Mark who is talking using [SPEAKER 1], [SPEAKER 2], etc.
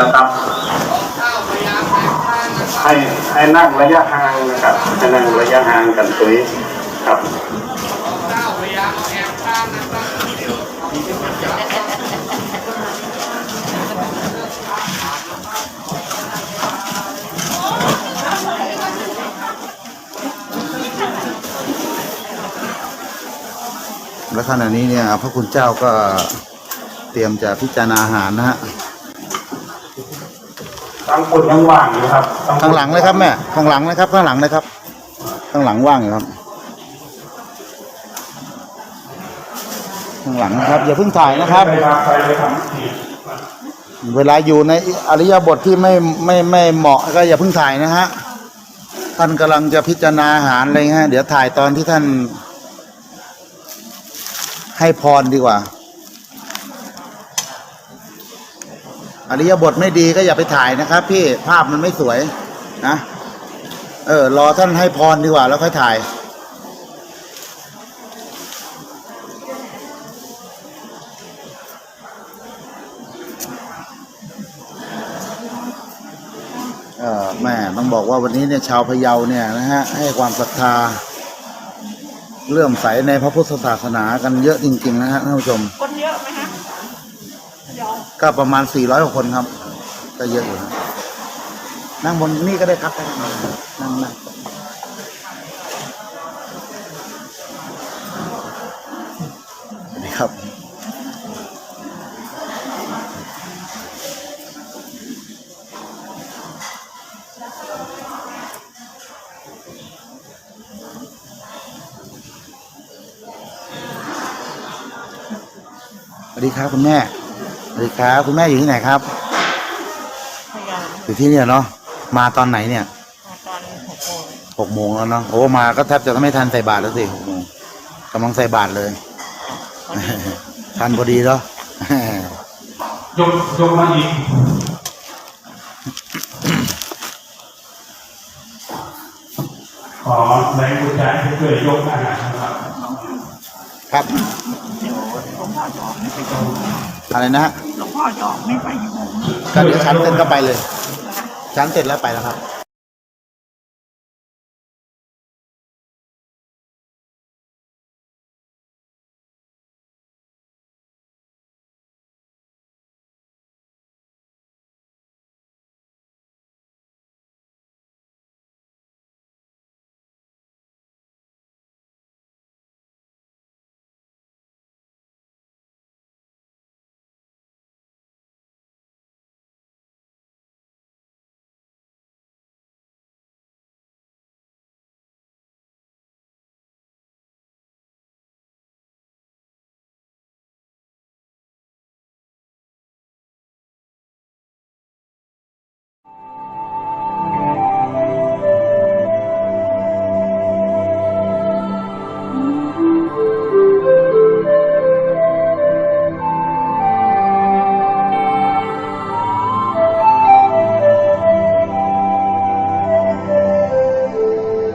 [SPEAKER 1] นะครับ ให้ให้นั่งระยะห่างนะครับให้นั่งระยะห่างกันตรงนี้ครับ
[SPEAKER 2] และขณะนี้เนี่ยพระคุณเจ้าก็เตรียมจะพิจารณาอาหารนะฮะ
[SPEAKER 1] ทางคนยังว่างอยู่ครับ
[SPEAKER 2] ข้างหลังเลยครับแม่ข้างหลังนะครับ ข้างหลังนะครับ ข้างหลังว่างอยู่ครับ ข้างหลังนะครับ อย่าเพิ่งถ่ายนะครับ
[SPEAKER 1] ไปครับไปเลยครับ
[SPEAKER 2] เวลาอยู่ในอริยบทที่ไม่ไม่ไม่เหมาะก็อย่าเพิ่งถ่ายนะฮะท่านกำลังจะพิจารณาอาหารอะไรเงี้ยเดี๋ยวถ่ายตอนที่ท่านให้พรดีกว่า อริยบทไม่ดีก็อย่าไปถ่ายนะครับ พี่ภาพมันไม่สวยนะเออรอท่านให้พรดีกว่าแล้วค่อยถ่ายเออแม่ต้องบอกว่าวันนี้เนี่ยชาวพะเยาเนี่ยนะฮะให้ความศรัทธาเลื่อมใสในพระพุทธศาสนากันเยอะจริง ๆ นะฮะท่านผู้ชม
[SPEAKER 3] คนเยอะไหมฮะเดี๋ยว
[SPEAKER 2] ก็ประมาณ 400กว่าคนครับ ก็เยอะอยู่นะนั่งบนนี่ก็ได้ครับ นั่งนั่งสวัสดีครับ สวัสดีครับคุณแม่ วัสดีครับคุณแม่อยู่ที่ไหนครับ
[SPEAKER 3] พยายาม
[SPEAKER 2] อยู่ที่เนี่ยเนาะมาตอนไหนเนี่ย
[SPEAKER 3] มาตอนหกโมง
[SPEAKER 2] หกโมงแล้วเนาะโอ้มาก็แทบจะไม่ทันใส่บาตรแล้วสิหกโมงกำลังใส่บาตรเลย ทันพอดีแล้ว
[SPEAKER 1] ยกยกมาอีกขอแรงกุญแจให้ช่วยยกอาหารนะครับ
[SPEAKER 2] ครับ
[SPEAKER 3] เดี๋ยวหลวงพ่อจะออกไม่ไปดู
[SPEAKER 2] อะไรนะฮะ
[SPEAKER 3] หลวง พ่อจะออกไม่ไปกี่โมง
[SPEAKER 2] ก็เดี๋ยวชั้นเต้นก็ไปเลย ชั้นเสร็จแล้วไปแล้วครับ